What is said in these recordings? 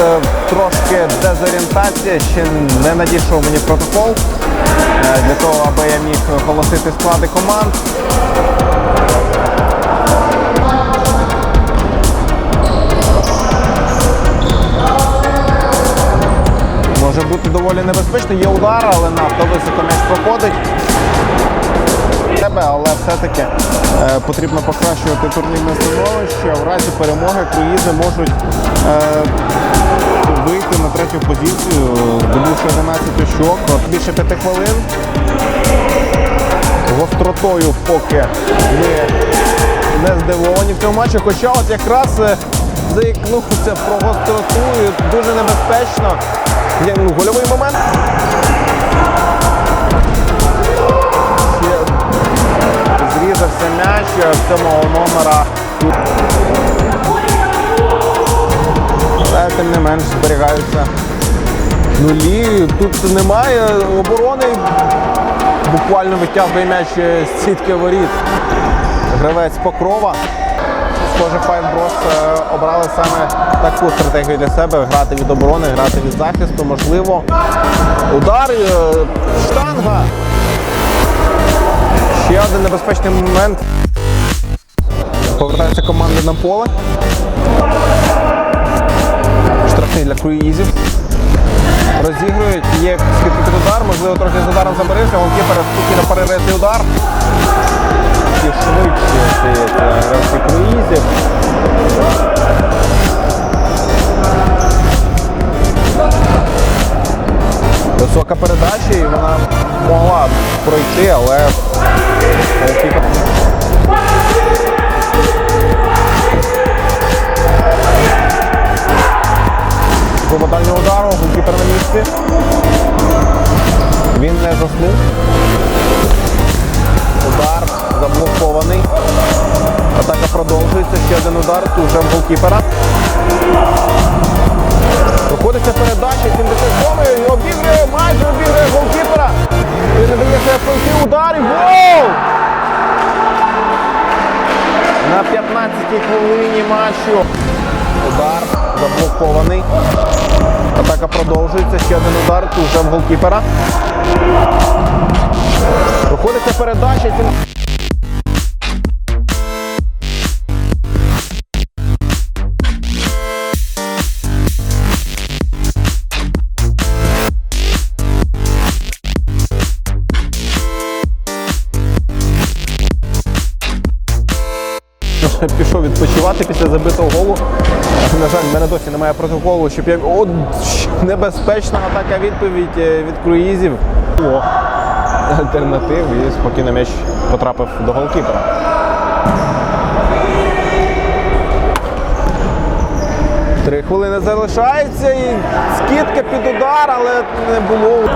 Е, трошки дезорієнтація, ще не надійшов мені протокол е, для того, аби я міг оголосити склади команд. Може бути доволі небезпечно. Є удар, але надто високо м'яч проходить. Тебе, але все-таки е, потрібно покращувати турнірне становище. В разі перемоги круїзи можуть е, вийти на третю позицію, здобувши 11 очок. Більше 5 хвилин. Гостротою поки ми не здивовані в цьому матчі. Хоча от якраз е, заікнувся про гостроту і дуже небезпечно. Гольовий момент. Зрізався м'яч цього номера. Та тим не менш зберігаються нулі. Тут немає оборони. Буквально витягує м'яч з сітки воріт. Гравець Покрова. Схоже, Bros е, обрали саме таку стратегію для себе грати від оборони, грати від захисту. Можливо, удар, е, штанга. Ще один небезпечний момент. Повертається команда на поле. Штрафний для круїзів. Розігрують, є під удар, можливо, трохи з ударом забарився, голкіпер спокійно перерити удар. І швидше гравці круїзів. Висока передача і вона могла пройти, але Спроба дальнього удару, голкіпер на місці. Він не заснув. Удар заблокований. Атака продовжується. Ще один удар. Тут вже в голкіпера. Проходиться передача 77-ї. Обігрує, майже обігрує голкіпера. Він не дає себе пройти удар і гол! 15-й хвилині матчу. Удар заблокований. Атака продовжується. Ще один удар. Тут вже в голкіпера. Пішов відпочивати після забитого голу. На жаль, в мене досі немає протоколу, щоб я. О, небезпечна атака відповідь е, від круїзів. О, альтернатив і спокійно м'яч потрапив до голкіпера. Три хвилини залишається і скидка під удар, але не було.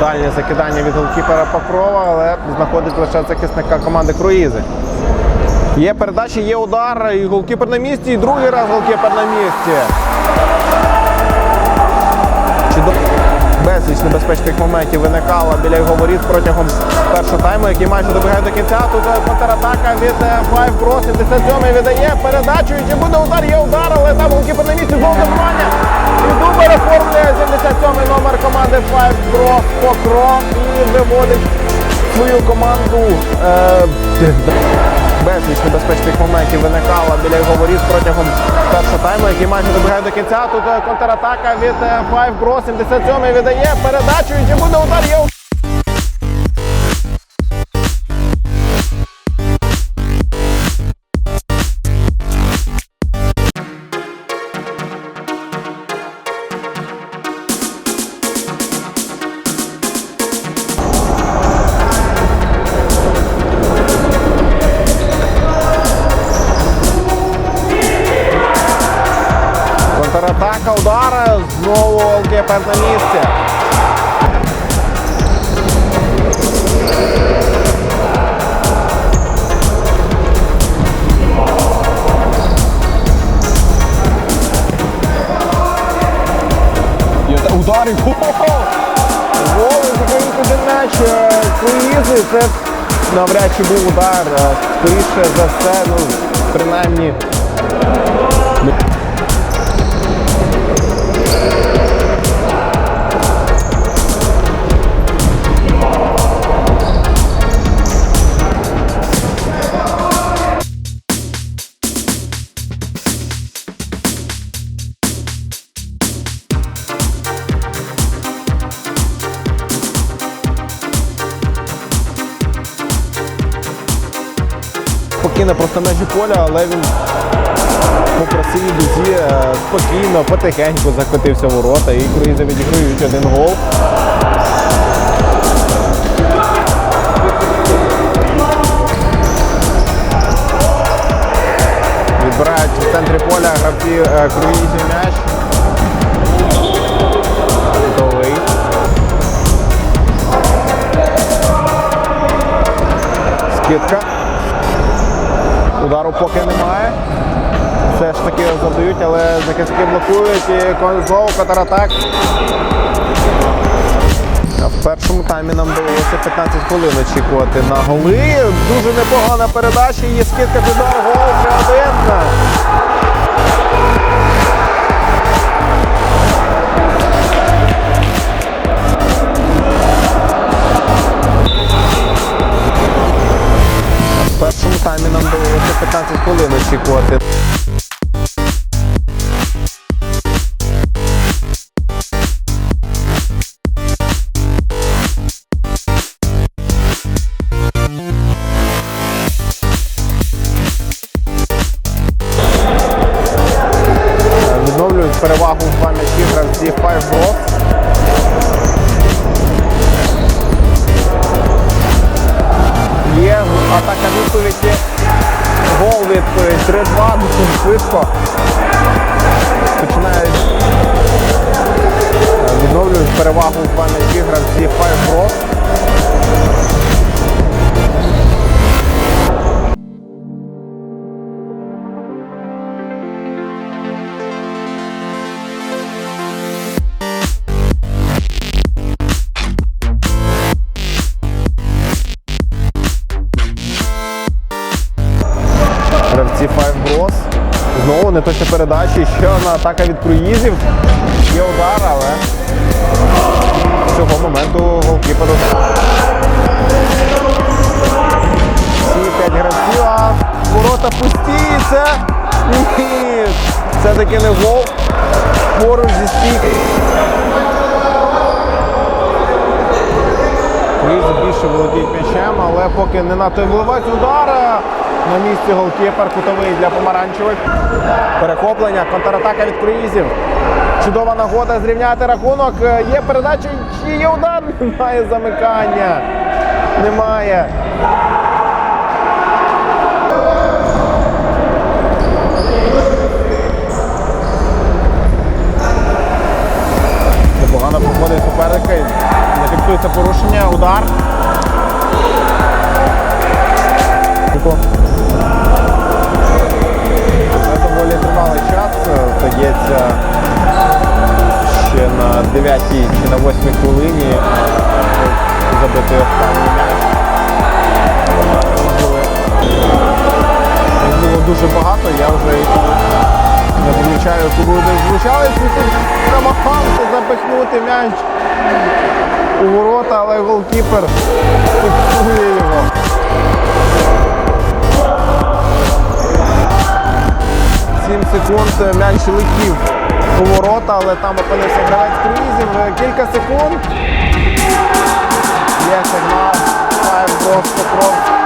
Дальнє закидання від голкіпера Покрова, але знаходить лише захисника команди Круїзи. Є передача, є удар, і голкіпер на місці, і другий раз голкіпер на місці. Безліч небезпечних моментів виникало біля його воріт протягом першого тайму, який майже добігає до кінця. Тут е, контратака від Five Pro, 77-й віддає передачу, і чи буде удар, є удар, але там голкіпер на місці, знову добивання. І Дубер оформлює 77-й номер команди Five Pro Покро і виводить свою команду. Е... Безліч небезпечних моментів виникало біля його воріт протягом першого тайму, який майже добігає до кінця. Тут е, контратака від Five Bro, 77-й віддає передачу, і буде удар, є удар. Контратака, удар, знову голкіпер на місці. Є та- Удар і гол! Гол, закинуть м'яч. Круїзи, це навряд чи був удар. Скоріше за все, ну, принаймні. Не просто межі поля, але він по красивій дузі е, спокійно, потихеньку закотився в ворота і круїзи відіграють один гол. Відбирають в центрі поля гравці е, круїзі м'яч. Скидка. Удару поки немає. Все ж таки завдають, але захисники блокують і знову контратак. В першому таймі нам довелося 15 хвилин очікувати на голи. Дуже непогана передача. Її скидка удар, гол 3-1. Таймі нам довелося 15 хвилин очікувати. Перевагу в два м'ячі гравці Five Bros. Перевагу в два м'ячі гравці Five Bros. гравці. Знову не точні передачі, ще одна атака від круїзів. Є удар, але цього моменту голкіпер. Всі п'ять гравців, а ворота пусті. Це ні. Це таки не гол. Поруч зі стійкою. Круїзи більше володіють м'ячем, але поки не надто вливають удар. На місці голкіпер кутовий для помаранчевих. Перехоплення, контратака від круїзів. Чудова нагода зрівняти рахунок. Е, Є передача, є удар? Немає замикання. Немає. Непогано проходить суперника. і Не фіксується порушення, удар. Здається, ще на 9 чи на 8 хвилині забити останній м'яч. Було дуже багато, я вже не помічаю, коли вони звучались, і тут запихнути м'яч у ворота, але голкіпер фіксує його. Сім секунд м'яч летів у ворота, але там опинився гравець круїзів. Кілька секунд. Є сигнал. Файв Бокс Покровськ.